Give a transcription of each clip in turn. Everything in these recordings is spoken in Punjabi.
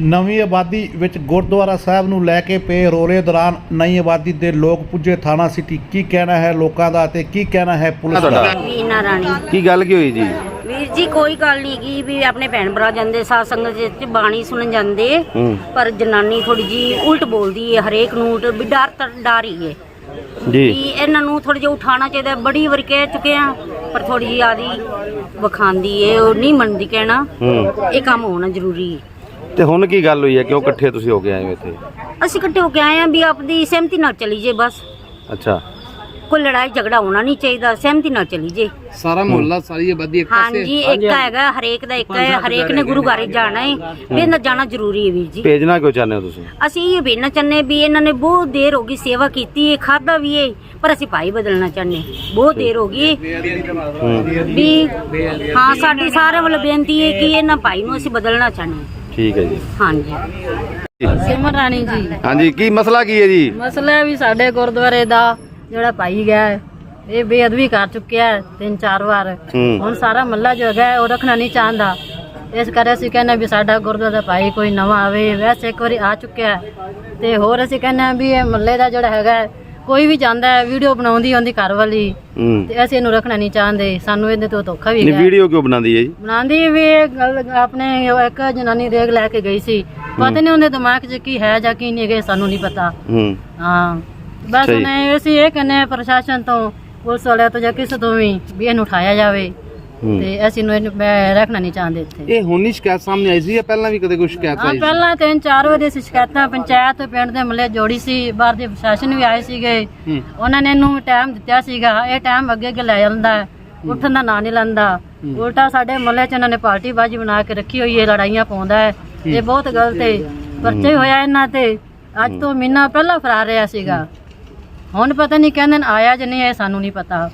ਨਵੀਂ ਆਬਾਦੀ ਵਿੱਚ ਗੁਰਦੁਆਰਾ ਸਾਹਿਬ ਨੂੰ ਲੈ ਕੇ ਪਏ ਰੋਲੇ ਦੌਰਾਨ ਨਈ ਆਬਾਦੀ ਦੇ ਲੋਕ ਪੁੱਜੇ ਥਾਣਾ ਸਿਟੀ। ਕੀ ਕਹਿਣਾ ਹੈ ਲੋਕਾਂ ਦਾ ਤੇ ਕੀ ਕਹਿਣਾ ਹੈ ਪੁਲਿਸ ਦਾ? ਵੀਨਾ ਰਾਣੀ। ਕੀ ਗੱਲ ਕੀ ਹੋਈ ਜੀ? ਵੀਰ ਜੀ ਕੋਈ ਗੱਲ ਨਹੀਂ ਕੀ ਵੀ ਆਪਣੇ ਭੈਣ ਭਰਾ ਜਾਂਦੇ ਸਾਧ ਸੰਗਤ ਦੇ ਵਿੱਚ ਬਾਣੀ ਸੁਣਨ ਜਾਂਦੇ। ਹੂੰ। ਪਰ ਜਨਾਨੀ ਥੋੜੀ ਜੀ ਉਲਟ ਬੋਲਦੀ ਹੈ ਹਰੇਕ ਨੂੰ ਤੇ ਵੀ ਡਰ ਤਾਂ ਡਰ ਹੀ ਹੈ ਜੀ। ਵੀ ਇਹਨਾਂ ਨੂੰ ਥੋੜਾ ਜਿਹਾ ਉਠਾਉਣਾ ਚਾਹੀਦਾ ਬੜੀ ਵਾਰ ਕਹਿ ਚੁੱਕੇ ਆ ਪਰ ਥੋੜੀ ਜੀ ਆਦੀ ਵਿਖਾਉਂਦੀ ਏ ਉਹ ਨਹੀਂ ਮੰਨਦੀ ਕਹਿਣਾ। ਹੂੰ। ਇਹ ਕੰਮ ਹੋਣਾ ਜ਼ਰੂਰੀ ਹੈ ਤੇ ਹੁਣ ਕੀ ਗੱਲ ਹੋਈ ਹੈ? ਕਿਉਂ ਇਕੱਠੇ ਤੁਸੀਂ ਹੋ ਕੇ ਆਏ ਹੋ ਇੱਥੇ? ਅਸੀਂ ਇਕੱਠੇ ਹੋ ਕੇ ਆਏ ਆ ਵੀ ਆਪਦੀ ਸਹਿਮਤੀ ਨਾਲ ਚਲੀ ਜੇ ਬਸ। ਅੱਛਾ। ਕੋਈ ਲੜਾਈ ਝਗੜਾ ਹੋਣਾ ਨਹੀਂ ਚਾਹੀਦਾ ਸਹਿਮਤੀ ਨਾਲ ਚਲੀ ਜੇ ਸਾਰਾ ਮੁਹੱਲਾ ਸਾਰੀ ਆਬਾਦੀ ਇੱਕ ਪਾਸੇ। ਹਾਂਜੀ ਇੱਕ ਹੈਗਾ ਹਰੇਕ ਦਾ ਇੱਕ ਹੈ ਹਰੇਕ ਨੇ ਗੁਰੂ ਘਰ ਜਾਣਾ ਹੈ। ਵੀ ਇਹਨਾਂ ਜਾਣਾ। ਜ਼ਰੂਰੀ ਹੈ ਵੀਰ ਜੀ। ਭੇਜਣਾ ਕਿਉਂ ਚਾਹੁੰਦੇ ਹੋ ਤੁਸੀਂ? ਅਸੀਂ ਇਹ ਵੇਖਣਾ ਚਾਹੁੰਦੇ ਵੀ ਇਹਨਾਂ ਨੇ ਬਹੁਤ ਦੇਰ ਹੋ ਗਈ ਸੇਵਾ ਕੀਤੀ ਹੈ ਖਾਦਾ ਵੀ ਹੈ ਪਰ ਅਸੀਂ ਭਾਈ ਬਦਲਣਾ ਚਾਹੁੰਦੇ ਹਾਂ। ਬਹੁਤ ਦੇਰ ਹੋ ਗਈ ਹੂੰ। ਵੀ ਹਾਂ ਸਾਡੀ ਸਾਰਿਆਂ ਵੱਲੋਂ ਬੇਨਤੀ ਹੈ ਕਿ ਇਹਨਾਂ ਭਾਈ ਨੂੰ ਅਸੀਂ ਬਦਲਣਾ ਚਾਹੁੰਦੇ ਹਾਂ। ਠੀਕ ਹੈ ਜੀ। ਹਾਂਜੀ। ਸਿਮਰ ਰਾਣੀ ਜੀ। ਹਾਂਜੀ ਕੀ ਮਸਲਾ ਕੀ ਹੈ ਜੀ? ਮਸਲਾ ਹੈ ਵੀ ਸਾਡੇ ਗੁਰਦੁਆਰੇ ਦਾ ਜਿਹੜਾ ਭਾਈ ਗਿਆ ਹੈ, ਇਹ ਬੇਅਦਬੀ ਕਰ ਚੁੱਕਿਆ ਹੈ ਤਿੰਨ ਚਾਰ ਵਾਰ। ਹੂੰ। ਹੁਣ ਸਾਰਾ ਮੱਲਾ ਜੋ ਹੈਗਾ ਹੈ, ਉਹ ਰੱਖਣਾ ਨਹੀਂ ਚਾਹੁੰਦਾ। ਇਸ ਕਰਕੇ ਅਸੀਂ ਕਹਿੰਦੇ ਹਾਂ ਵੀ ਸਾਡਾ ਗੁਰਦੁਆਰਾ ਦਾ ਭਾਈ ਕੋਈ ਨਵਾਂ ਆਵੇ ਵੈਸੇ ਇੱਕ ਵਾਰੀ ਆ ਚੁੱਕਿਆ ਹੈ। ਤੇ ਹੋਰ ਅਸੀਂ ਕਹਿੰਦੇ ਹਾਂ ਵੀ ਇਹ ਮੱਲੇ ਦਾ ਜਿਹੜਾ ਹੈਗਾ ਹੈ, ਕੋਈ ਵੀ ਜਾਂਦਾ ਹੈ ਵੀਡੀਓ ਬਣਾਉਂਦੀ ਹੁੰਦੀ ਘਰ ਵਾਲੀ ਹੂੰ। ਤੇ ਅਸੀਂ ਇਹਨੂੰ ਰੱਖਣਾ ਨਹੀਂ ਚਾਹੁੰਦੇ ਸਾਨੂੰ ਇਹਦੇ ਤੋਂ ਧੋਖਾ ਵੀ ਨਹੀਂ ਹੈ ਵੀਡੀਓ ਕਿਉਂ ਬਣਾਉਂਦੀ ਹੈ ਜੀ? ਬਣਾਉਂਦੀ ਵੀ ਇਹ ਗੱਲ ਆਪਣੇ ਉਹ ਇੱਕ ਜਨਾਨੀ ਦੇਖ ਲੈ ਕੇ ਗਈ ਸੀ। ਪਤਾ ਨਹੀਂ ਉਹਦੇ ਦਿਮਾਗ 'ਚ ਕੀ ਹੈ ਜਾਂ ਕੀ ਨਹੀਂ ਹੈਗੇ ਸਾਨੂੰ ਨਹੀਂ ਪਤਾ। ਹੂੰ। ਹਾਂ। ਬਸ ਸਹੀ। ਉਹਨੇ ਅਸੀਂ ਇਹ ਕਹਿੰਦੇ ਹਾਂ ਪ੍ਰਸ਼ਾਸਨ ਤੋਂ ਪੁਲਿਸ ਵਾਲਿਆਂ ਤੋਂ ਜਾਂ ਕਿਸੇ ਤੋਂ ਵੀ ਵੀ ਇਹਨੂੰ ਉਠਾਇਆ ਜਾਵੇ। ਹੂੰ ਤੇ ਅਸੀਂ ਨੂੰ ਇਹਨੂੰ ਮੈਂ ਰੱਖਣਾ ਨਹੀਂ ਚਾਹੁੰਦੇ ਇੱਥੇ। ਇਹ ਹੁਣ ਨਹੀਂ ਸ਼ਿਕਾਇਤ ਸਾਹਮਣੇ ਆਈ ਸੀ ਜਾਂ ਪਹਿਲਾਂ ਵੀ ਕਦੇ ਕੋਈ ਸ਼ਿਕਾਇਤ ਹਾਂ ਆਈ ਸੀ? ਪਹਿਲਾਂ ਤਿੰਨ ਚਾਰ ਵਾਰੀ ਅਸੀਂ ਸ਼ਿਕਾਇਤਾਂ ਪੰਚਾਇਤ ਪਿੰਡ ਦੇ ਮੱਲੇ ਜੋੜੀ ਸੀ ਬਾਹਰ ਦੇ ਪ੍ਰਸ਼ਾਸਨ ਵੀ ਆਏ ਸੀਗੇ। ਹੂੰ। ਉਹਨਾਂ ਨੇ ਇਹਨੂੰ ਟਾਈਮ ਦਿੱਤਾ ਸੀਗਾ। ਇਹ ਟਾਈਮ ਅੱਗੇ ਅੱਗੇ ਲੈ ਜਾਂਦਾ ਹੈ। ਉੱਠਣ ਦਾ ਨਾਂ ਨਹੀਂ ਲੈਂਦਾ। ਉਲਟਾ ਸਾਡੇ ਮੱਲੇ 'ਚ ਇਹਨਾਂ ਨੇ ਪਾਰਟੀ ਬਾਜੀ ਬਣਾ ਕੇ ਰੱਖੀ ਹੋਈ ਹੈ ਲੜਾਈਆਂ ਪਾਉਂਦਾ ਹੈ। ਇਹ ਬਹੁਤ ਗਲਤ ਹੈ। ਪਰਚੇ ਹੋਇਆ ਇਹਨਾਂ ਤੇ। ਅੱਜ ਤੋਂ ਮਹੀਨਾ ਪਹਿਲਾਂ ਫਰਾਰ ਰਿਹਾ ਸੀਗਾ। ਹੁਣ ਪਤਾ ਨਹੀਂ ਕਹਿੰਦੇ ਨੇ ਆਇਆ ਜਾਂ ਨਹੀਂ ਆਇਆ ਸਾਨੂੰ ਨਹੀਂ ਪਤਾ।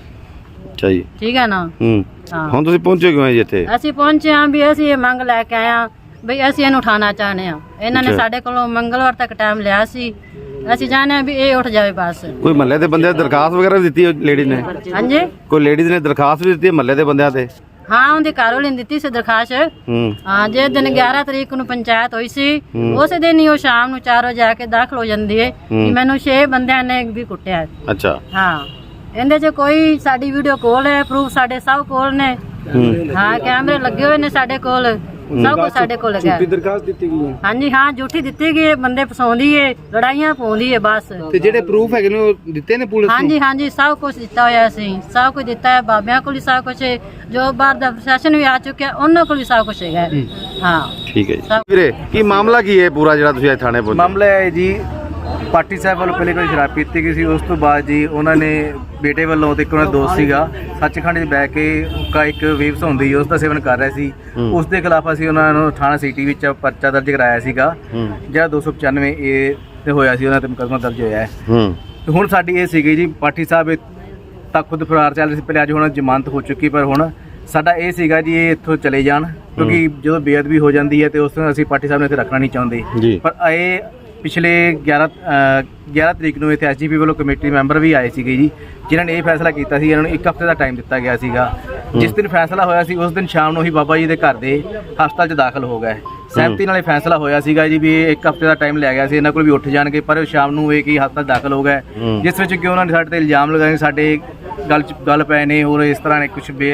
ਅੱਛਾ ਜੀ। ਠੀਕ ਹੈ ਨਾ? ਹੂੰ। ਹਾਂ। ਹੁਣ ਤੁਸੀਂ ਪਹੁੰਚੇ ਕਿਉਂ ਹੈ ਜੀ ਇੱਥੇ? ਅਸੀਂ ਪਹੁੰਚੇ ਹਾਂ ਵੀ ਅਸੀਂ ਇਹ ਮੰਗ ਲੈ ਕੇ ਆਏ ਹਾਂ ਵੀ ਅਸੀਂ ਇਹਨੂੰ ਉਠਾਉਣਾ ਚਾਹੁੰਦੇ ਹਾਂ। ਇਹਨਾਂ ਨੇ ਅੱਛਾ। ਸਾਡੇ ਕੋਲੋਂ ਮੰਗਲਵਾਰ ਤੱਕ ਟਾਈਮ ਲਿਆ ਸੀ। ਅਸੀਂ ਚਾਹੁੰਦੇ ਹਾਂ ਵੀ ਇਹ ਉੱਠ ਜਾਵੇ ਬਸ। ਕੋਈ ਮਹੱਲੇ ਦੇ ਬੰਦੇ ਦਰਖਾਸਤ ਵਗੈਰਾ ਵੀ ਦਿੱਤੀ ਲੇਡੀ ਨੇ? ਹਾਂਜੀ? ਕੋਈ ਲੇਡੀਜ਼ ਨੇ ਦਰਖਾਸਤ ਵੀ ਦਿੱਤੀ ਮਹੱਲੇ ਦੇ ਬੰਦਿਆਂ ਤੇ? ਹਾਂ ਉਹਦੇ ਘਰ ਵਾਲੇ ਨੇ ਦਿੱਤੀ ਸੀ ਦਰਖਾਸਤ। ਹੂੰ। ਹਾਂ ਜੇ ਦਿਨ 11 ਤਰੀਕ ਨੂੰ ਪੰਚਾਇਤ ਹੋਈ ਸੀ। ਉਸੇ ਦਿਨ ਹੀ ਉਹ ਸ਼ਾਮ ਨੂੰ 4 ਵਜੇ ਆ ਕੇ ਦਾਖਲ ਹੋ ਜਾਂਦੀ ਹੈ ਹੂੰ। ਕਿ ਮੈਨੂੰ 6 ਬੰਦਿਆਂ ਨੇ ਵੀ ਕੁੱਟਿਆ। ਹੈ। ਅੱਛਾ। ਹਾਂ। ਇਹਦੇ 'ਚ ਕੋਈ ਸਾਡੀ ਵੀਡੀਓ ਕੋਲ ਹੈ ਪ੍ਰੂਫ ਸਾਡੇ ਸਭ ਕੋਲ ਨੇ। ਹੂੰ। ਹਾਂ ਕੈਮਰੇ ਲੱਗੇ ਹੋਏ ਨੇ ਸਾਡੇ ਕੋਲ। ਸਭ ਕੁਝ ਸਾਡੇ ਕੋਲ ਹੈਗਾ। ਹੈ। ਦਰਖਾਸਤ ਦਿੱਤੀ ਗਈ ਹੈ। ਹਾਂਜੀ ਹਾਂ ਝੂਠੀ ਦਿੱਤੀ ਗਈ ਹੈ, ਬੰਦੇ ਫਸਾਉਂਦੀ ਏ ਲੜਾਈਆਂ ਪਾਉਂਦੀ ਏ ਬਸ। ਤੇ ਜਿਹੜੇ ਪ੍ਰੂਫ ਹੈਗੇ ਨੇ ਉਹ ਦਿੱਤੇ ਨੇ ਪੁਲਿਸ ਨੂੰ? ਹਾਂਜੀ ਹਾਂਜੀ ਸਭ ਕੁਝ ਦਿੱਤਾ ਹੋਇਆ ਸੀ। ਸਭ ਕੁਝ ਦਿੱਤਾ ਹੈ ਬਾਬਿਆਂ ਕੋਲ ਵੀ ਸਭ ਕੁਝ ਹੈ। ਜੋ ਬਾਹਰ ਦਾ ਪ੍ਰਸ਼ਾਸਨ ਵੀ ਆ ਚੁੱਕਿਆ ਉਹਨਾਂ ਕੋਲ ਵੀ ਸਭ ਕੁਝ ਹੈਗਾ ਹੈ। ਹਾਂ। ਠੀਕ ਹੈ ਜੀ। ਵੀਰੇ ਕੀ ਮਾਮਲਾ ਕੀ ਹੈ ਪੂਰਾ ਜਿਹੜਾ ਤੁਸੀਂ ਅੱਜ ਥਾਣੇ ਪਹੁੰਚੇ? ਮਾਮਲਾ ਹੈ ਜੀ ਪਾਰਟੀ ਸਾਹਿਬ ਵੱਲੋਂ ਪਹਿਲੇ ਕੋਈ ਸ਼ਰਾਬ ਪੀਤੀ ਗਈ ਸੀ ਉਸ ਤੋਂ ਬਾਅਦ ਜੀ ਉਹਨਾਂ ਨੇ ਬੇਟੇ ਵੱਲੋਂ ਤੇ ਇੱਕ ਉਹਨਾਂ ਦਾ ਦੋਸਤ ਸੀਗਾ ਸੱਚਖੰਡ 'ਚ ਬੈ ਕੇ ਹੁੱਕਾ ਇੱਕ ਵੇਵਸ ਹੁੰਦੀ ਉਸ ਦਾ ਸੇਵਨ ਕਰ ਰਿਹਾ ਸੀ। ਉਸ ਦੇ ਖਿਲਾਫ ਅਸੀਂ ਉਹਨਾਂ ਨੂੰ ਥਾਣਾ ਸਿਟੀ ਵਿੱਚ ਪਰਚਾ ਦਰਜ ਕਰਾਇਆ ਸੀਗਾ। ਜਿਹੜਾ 295 ਏ ਤੇ ਹੋਇਆ ਸੀ ਉਹਨਾਂ ਤੇ ਮੁਕੱਦਮਾ ਦਰਜ ਹੋਇਆ ਹੈ। ਤੇ ਹੁਣ ਸਾਡੀ ਇਹ ਸੀਗੀ ਜੀ ਪਾਠੀ ਸਾਹਿਬ ਇਹ ਤਾਂ ਖੁਦ ਫਰਾਰ ਚੱਲ ਰਹੇ ਸੀ ਪਹਿਲੇ ਅੱਜ ਹੁਣ ਜ਼ਮਾਨਤ ਹੋ ਚੁੱਕੀ ਪਰ ਹੁਣ ਸਾਡਾ ਇਹ ਸੀਗਾ ਜੀ ਇਹ ਇੱਥੋਂ ਚਲੇ ਜਾਣ ਕਿਉਂਕਿ ਜਦੋਂ ਬੇਅਦਬੀ ਹੋ ਜਾਂਦੀ ਹੈ ਤੇ ਉਸ ਤੋਂ ਅਸੀਂ ਪਾਠੀ ਸਾਹਿਬ ਨੂੰ ਇੱਥੇ ਰੱਖਣਾ ਨਹੀਂ ਚਾਹੁੰਦੇ। ਪਰ ਇਹ ਪਿਛਲੇ 11 ਅ, 11 ਤਰੀਕ ਨੂੰ ਇੱਥੇ ਐਸਜੀਪੀ ਵੱਲੋਂ ਕਮੇਟੀ ਮੈਂਬਰ ਵੀ ਆਏ ਸੀਗੇ ਜੀ ਜਿਨ੍ਹਾਂ ਨੇ ਇਹ ਫੈਸਲਾ ਕੀਤਾ ਸੀ ਇਹਨਾਂ ਨੂੰ ਇੱਕ ਹਫ਼ਤੇ ਦਾ ਟਾਈਮ ਦਿੱਤਾ ਗਿਆ ਸੀਗਾ। ਜਿਸ ਦਿਨ ਫੈਸਲਾ ਹੋਇਆ ਸੀ ਉਸ ਦਿਨ ਸ਼ਾਮ ਨੂੰ ਹੀ ਬਾਬਾ ਜੀ ਦੇ ਘਰ ਦੇ ਹਸਪਤਾਲ 'ਚ ਦਾਖਲ ਹੋ ਗਏ। ਸਹਿਮਤੀ ਨਾਲ ਇਹ ਫੈਸਲਾ ਹੋਇਆ ਸੀਗਾ ਜੀ ਵੀ ਇਹ ਇੱਕ ਹਫ਼ਤੇ ਦਾ ਟਾਈਮ ਲਿਆ ਗਿਆ ਸੀ ਇਹਨਾਂ ਕੋਲ ਵੀ ਉੱਠ ਜਾਣਗੇ ਪਰ ਉਹ ਸ਼ਾਮ ਨੂੰ ਇਹ ਕਿ ਹਸਪਤਾਲ ਦਾਖਲ ਹੋ ਗਏ। ਜਿਸ ਵਿੱਚ ਕਿ ਉਹਨਾਂ ਨੇ ਸਾਡੇ ਤੇ ਇਲਜ਼ਾਮ ਲਗਾਏ ਸਾਡੇ ਗੱਲ 'ਚ ਗੱਲ ਪਏ ਨੇ ਔਰ ਇਸ ਤਰ੍ਹਾਂ ਨੇ ਕੁਝ ਬੇ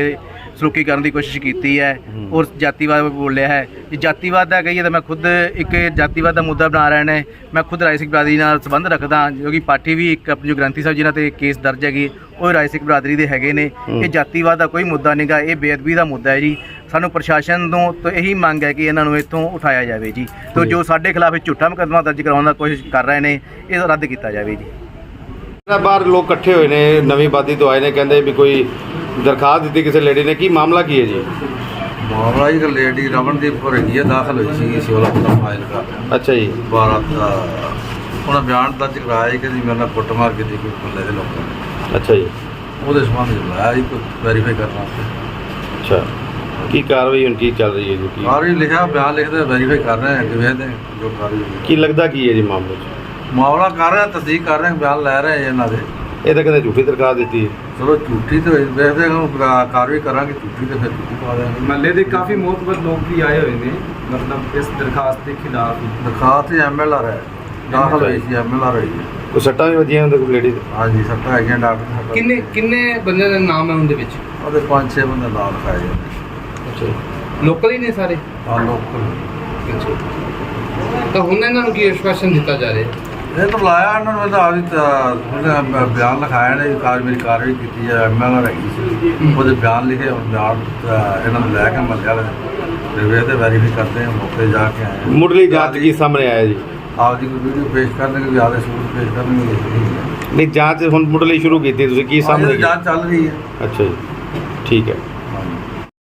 ਸਲੂਕੀ ਕਰਨ ਦੀ ਕੋਸ਼ਿਸ਼ ਕੀਤੀ ਹੈ। ਔਰ ਜਾਤੀਵਾਦ ਬੋਲਿਆ ਹੈ। ਜੇ ਜਾਤੀਵਾਦ ਦਾ ਕਹੀਏ ਤਾਂ ਮੈਂ ਖੁਦ ਇੱਕ ਜਾਤੀਵਾਦ ਦਾ ਮੁੱਦਾ ਬਣਾ ਰਹੇ ਨੇ। ਮੈਂ ਖੁਦ ਰਾਏ ਸਿੰਘ ਬਰਾਦਰੀ ਨਾਲ ਸੰਬੰਧ ਰੱਖਦਾ ਜੋ ਕਿ ਪਾਰਟੀ ਵੀ ਇੱਕ ਆਪਣੀ ਜੋ ਗ੍ਰੰਥੀ ਸਾਹਿਬ ਜਿਨ੍ਹਾਂ ਤੇ ਕੇਸ ਦਰਜ ਹੈਗੀ ਉਹ ਰਾਏ ਸਿੰਘ ਬਰਾਦਰੀ ਦੇ ਹੈਗੇ ਨੇ। ਇਹ ਜਾਤੀਵਾਦ ਦਾ ਕੋਈ ਮੁੱਦਾ ਨਹੀਂਗਾ ਇਹ ਬੇਅਦਬੀ ਦਾ ਮੁੱਦਾ ਹੈ ਜੀ। ਸਾਨੂੰ ਪ੍ਰਸ਼ਾਸਨ ਤੋਂ ਤਾਂ ਇਹੀ ਮੰਗ ਹੈ ਕਿ ਇਹਨਾਂ ਨੂੰ ਇੱਥੋਂ ਉਠਾਇਆ ਜਾਵੇ ਜੀ। ਤੇ ਜੋ। ਸਾਡੇ ਖਿਲਾਫ ਝੂਠਾ ਮੁਕੱਦਮਾ ਦਰਜ ਕਰਾਉਣ ਦਾ ਕੋਸ਼ਿਸ਼ ਕਰ ਰਹੇ ਨੇ ਇਹ ਰੱਦ ਕੀਤਾ ਜਾਵੇ ਜੀ। ਬਾਹਰ ਲੋਕ ਇਕੱਠੇ ਹੋਏ ਨੇ ਨਵੀਂ ਬਾਦੀ ਤੋਂ ਆਏ ਨੇ ਕਹਿੰਦੇ ਵੀ ਕੋਈ ਦਰਖਾਸਤ ਦਿੱਤੀ ਕਿਸੇ ਲੇਡੀ ਨੇ? ਕੀ ਮਾਮਲਾ ਕੀ ਹੈ ਜੀ? ਮਾਮਲਾ ਜੀ ਲੇਡੀ ਰਮਨਦੀਪ ਕੌਰ ਹੈਗੀ ਆ ਦਾਖਲ ਹੋਈ ਸੀ ਸਿਵਲ ਹਸਪਤਾਲ ਫਾਈਲ ਕਾ ਅੱਛਾ ਜੀ। 12 ਦਾ ਉਹਨਾਂ ਬਿਆਨ ਦਰਜ ਕਰਾਇਆ ਸੀ ਕਿ ਜੀ ਮੇਰੇ ਨਾਲ ਕੁੱਟਮਾਰ ਕੀਤੀ ਕੋਈ ਬੰਦੇ ਦੇ ਲੋਕਾਂ ਨੇ। ਅੱਛਾ ਜੀ। ਉਹਦੇ ਸੰਬੰਧ ਵਿੱਚ ਬੁਲਾਇਆ ਜੀ ਕੋਈ ਵੈਰੀਫਾਈ ਕਰਨ ਵਾਸਤੇ। ਅੱਛਾ। ਕੀ ਕਾਰਵਾਈ ਹੁਣ ਕੀ ਚੱਲ ਰਹੀ ਹੈ ਜੀ? ਕੀ ਸਾਰੀ ਲਿਖਿਆ ਬਿਆਨ ਲਿਖਦੇ ਵੈਰੀਫਾਈ ਕਰ ਰਹੇ ਹਾਂ ਅੱਗੇ ਵੇਖਦੇ ਹਾਂ ਜੋ ਹੋਈ। ਕੀ ਲੱਗਦਾ ਕੀ ਹੈ ਜੀ ਮਾਮਲੇ 'ਚ? ਮਾਮਲਾ ਕਰ ਰਹੇ ਹਾਂ ਤਸਦੀਕ ਕਰ ਰਹੇ ਹਾਂ ਬਿਆਨ ਲੈ ਰਹੇ ਹਾਂ ਜੀ ਇਹਨਾਂ ਦੇ। ਇਹ ਤਾਂ ਕਹਿੰਦੇ ਝੂਠੀ ਦਰਖਾਸਤ ਦਿੱਤੀ ਹੈ। ਚਲੋ ਝੂਠੀ ਤੇ ਹੋਈ, ਵੈਸੇ ਹੁਣ ਕਾ- ਕਾਰਵਾਈ ਕਰਾਂਗੇ ਝੂਠੀ ਤੇ ਫਿਰ ਝੂਠੀ ਪਾ ਦੇਵਾਂਗੇ ਮਹੱਲੇ ਦੇ ਕਾਫੀ ਮੋਤਬਰ ਲੋਕ ਵੀ ਆਏ ਹੋਏ ਨੇ ਮਤਲਬ ਇਸ ਦਰਖਾਸਤ ਦੇ ਖਿਲਾਫ ਦਰਖਾਸਤ ਐਮਐਲਆਰ ਹੈ ਦਾਖਲ ਹੋਈ ਸੀ ਐਮਐਲਆਰ ਹੋਈ ਹੈ। ਕੋਈ ਸੱਟਾਂ ਵੀ ਵੱਜੀਆਂ ਹੁੰਦੇ ਕੋਈ ਲੇਡੀ ਦੇ ਹਾਂਜੀ ਸੱਟਾਂ ਹੈਗੀਆਂ ਡਾਕਟਰ ਸਾਹਿਬ। ਕਿੰਨੇ ਕਿੰਨੇ ਬੰਦਿਆਂ ਦੇ ਨਾਮ ਹੈ ਉਹਦੇ ਵਿੱਚ? ਉਹਦੇ ਪੰਜ ਛੇ ਬੰਦੇ ਨਾਲ ਲਿਖਾਏ ਜਾਂਦੇ ਲੋਕਲ ਹੀ ਨੇ ਸਾਰੇ? ਆ ਲੋਕਲ। ਤਾਂ ਹੁਣ ਇਹਨਾਂ ਨੂੰ ਕੀ ਆਸ਼ਵਾਸਨ ਦਿੱਤਾ ਜਾ ਰਿਹਾ? ਇਹ ਤਾਂ ਲਾਇਆ ਇਹਨਾਂ ਨੂੰ ਤਾਂ ਆਪਦੀ ਤਾਂ- ਉਹਨੇ ਬਿਆਨ ਲਿਖਾਇਆ ਨੇ ਕਾਰ ਮੇਰੀ ਕਾਰਵਾਈ ਕੀਤੀ ਹੈ ਐਮਐਲਆਰ ਹੈਗੀ ਸੀ। ਉਹਦੇ ਬਿਆਨ ਲਿਖੇ ਹੁਣ ਬਿਆਨ ਇਹਨਾਂ ਨੂੰ ਲੈ ਕੇ ਮੱਲੇ ਵਾਲੇ ਤੇ ਵੈਰੀਫਾਈ ਕਰਦੇ ਹਾਂ ਮੌਕੇ ਜਾ ਕੇ ਆਏ ਹਾਂ। ਮੁੱਢਲੀ ਜਾਂਚ ਕੀ ਸਾਹਮਣੇ ਆਇਆ ਜੀ? ਆਪਦੀ ਕੋਈ ਵੀਡੀਓ ਪੇਸ਼ ਕਰਨਗੇ ਕੋਈ ਆਪਦੇ ਸਬੂਤ ਪੇਸ਼ ਕਰਨਗੇ ਨਹੀਂ ਜਾਂਚ ਹੁਣ ਮੁੱਢਲੀ ਸ਼ੁਰੂ ਕੀਤੀ ਤੁਸੀਂ ਕੀ ਸਾਹਮਣੇ ਜਾਂਚ ਚੱਲ ਰਹੀ ਹੈ। ਅੱਛਾ ਜੀ ਠੀਕ ਹੈ।